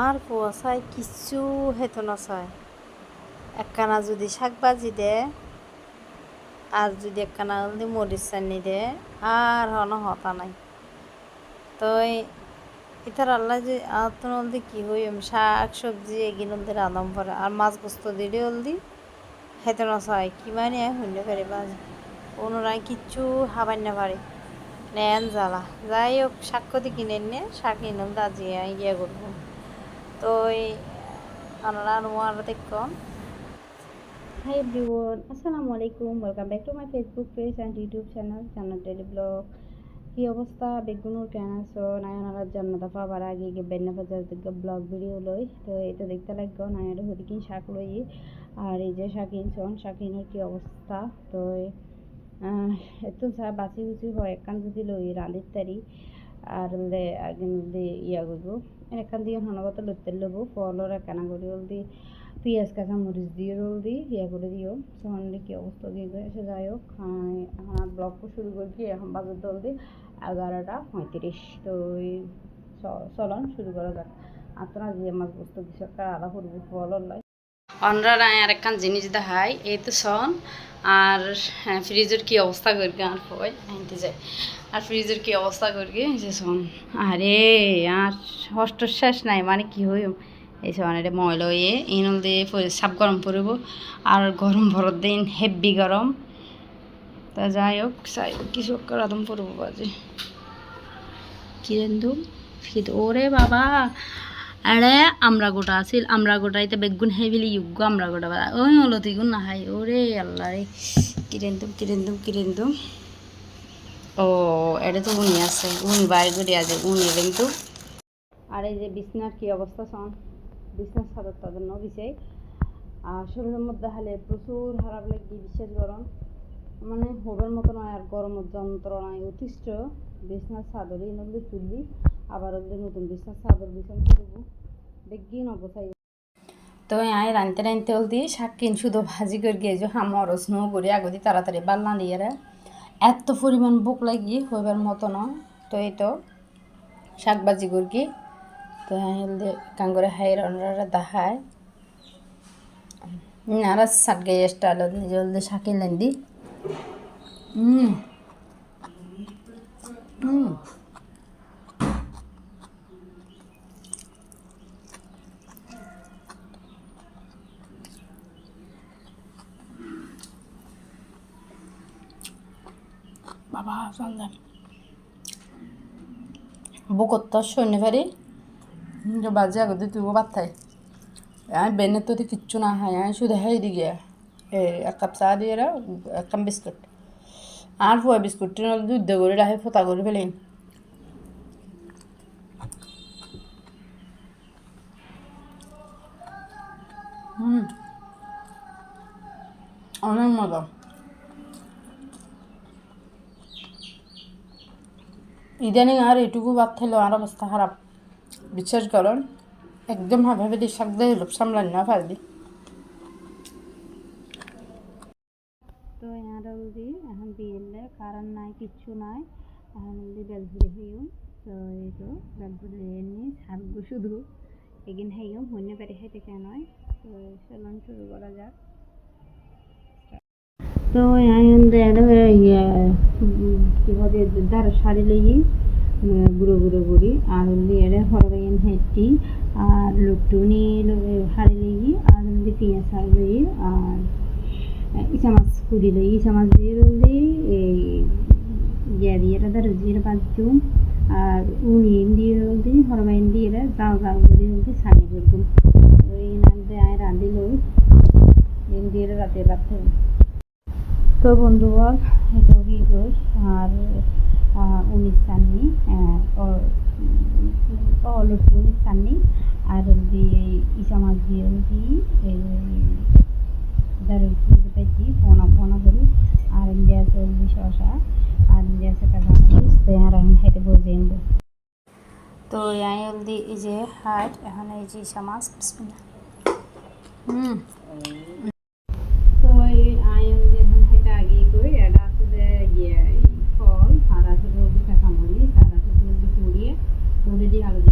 আর কুয়াশায় কিচ্ছু হেতো না চায় একখানা যদি শাক ভাজি দে, আর যদি একখানা যদি মরিচ চানি দে, আর হন হতা নাই। তো ইতার আল্লাহ যে আতন হলদি কি হই শাক, সবজি এগিন হলদি রাঁধম পরে। আর মাছ বস্তু দিলে হলদি হেতো না চায় কি মানে শূন্য পারে বাজ। ওনারাই কিচ্ছু হাবাই না পারে। নেন জ্বালা। যাই হোক, শাক কদি কিনে নিয়ে শাক কিনুন দাজি ইয়ে করব। তো এই আপনারা আর দেখুন হাই এভরিওয়ান আসসালামু আলাইকুম welcome back to my Facebook page and YouTube channel Jannat daily blog কি অবস্থা? বেগুনুর কেন আছো নায়নার জান্নাত পাবার আগে গিয়ে বেন্না বাজার থেকে ব্লগ ভিডিও লই। তো এটা দেখতে লাগবে নায়নার হদিকিন শাক লই আর এই যে শাকিন, শোন, শাকিনের কি অবস্থা? তো এত চা বাঁচি বুচি হয় একান যদি লই, রাঁধির তারি। আর হলে আগে মধ্যে ইয়া করব এখান দিয়ে হনগত লইতে লব ফলর একানা করে হল দি পেঁয়াজ কাঁচা মরিচ দিয়ে রোল দি ইয়া করে দিও তখন কি অবস্থা দিয়ে এসে যাই হোক আমার ব্লগ শুরু করছি এখন বাজার দল দি এগারোটা পঁয়ত্রিশ তো ওই চলন শুরু করা যাক আপনারা যে মাছ বস্তু কিছু একটা আলাদা করব ফলর লাই অনরা আর একখান জিনিস দেখাই, এই তো সন আর ফ্রিজের কি অবস্থা করি আর হয় আনতে যাই। আর ফ্রিজের কি অবস্থা করি যে শোন, আরে, আর শেষ নাই মানে কি হই এই শোন, এটা ময়লা হয়ে ইনল দিয়ে সাপ গরম পড়ব আর গরম ভরত দিন হেভি গরম। তা যাই হোক হোক, কিছু রাধম পড়ব বাজে। কি রেন্দু ওরে বাবা আরে আমরা গোটা আছিল, আমরা গোটাইতে বেগুন হেবিলি যোগ্য আমরা গোটা ওই অলতি গুণ নাহাই ওরে আল্লাহ রে। কিরেন্দুম কিরেন্দুম কিরেন্দুম। ও, এটা তো উনি আছে, উনি বাইর করে আছে উনি কিন্তু। আর এই যে বিছনার কি অবস্থা, শোন। বিছনার সাদর তাদের ন বিছাই আর শরীরের মধ্যে হালে প্রচুর খারাপ লাগি, বিশেষ গরম। মানে হবের মতো নয়, আর গরমের যন্ত্রণায় অতিষ্ঠ বিছনার চাদরই নদী তুললি আবার ওদের নতুন বিছনার চাদর বিছান করব বেগি নবসাই তো আয় রানতে রানতে হলদি, শাক কিন শুধু ভাজি করে গিয়ে যে হামর স্নো করে আগদি তাড়াতাড়ি বাল্লা দিয়ে এত পরিমাণ বুক লাগি, হইবার মতো নয় তো এই তো শাক ভাজি করি তো হলদি কাঙ্গরে হাই রান্নারা দাহায়। আর শাক গাই স্টাইল জলদি শাকিন লেন্দি হুম হুম বাবা সন্ধান বকত্ত সৈন্য ফারি বাজে আগতে তুই ভাত খাই আমি বেনের তো কিচ্ছু না খাই আমি শুধু হাই দিকে এক কাপ চা দিয়ে এক কাপ বিস্কুট। আর ফুয়া বিস্কুটটি দুধ করে রাখে ফোতা করে ফেলেন হুম অনেক মজা। ইদানিং আর এটুকু বাদ থাকলেও আর অবস্থা খারাপ। বিশ্বাস করেন, একদম ভাবে ভেবে শাক দিয়ে লোক সামলান না পারবি। তো আর দি এখন বিয়েলে কারণ নাই, কিচ্ছু নাই। এখন দি বেলপুরি হইম তো এই তো, বেলপুরি এনে শাকগু শুধু। এগিন হাইম হইনে পেরে খাইতে কেন তো চলন, শুরু করা যাক। তো আয়ন ইয়ে দার শাড়ি লই গুঁড়ো গুঁড়ো করি। আর লিয়ে হরবাইন হেঁটি আর লুটুনি শাড়ি লই আর হলদি পেঁয়াজ শাড়ি লই আর ইচা মাছ কুড়ি লই ইচা মাছ দিয়ে রলি এই ইয়ে দিয়ে দার জিরে বাজুম আর উনিন দিয়ে রলি হরবাইন দিয়ে জাল জাল করে রলি শাড়ি করতুম ওই নাম দিয়ে আয় রাঁধি লই দিয়ে রাতে রাতে তো বন্ধুগণ এটা কই আর উনিশ চাননি অলটু উনিশ চাননি আর দিয়ে ইসা মাছ দিয়ে দি দারুটি দি ফোনা ফোনা করি, আর ইন্ডিয়া চলবি শশা, আর বাংলাদেশ তো আর এখন হাইতে বসে তো এই হলদি, এই যে হাট এখন এই যে ইসা মাছ হুম তো এই আয়ন এখন হেঁটে আগে কই এটা আসলে ইয়ে ফল আর আসলে ওদের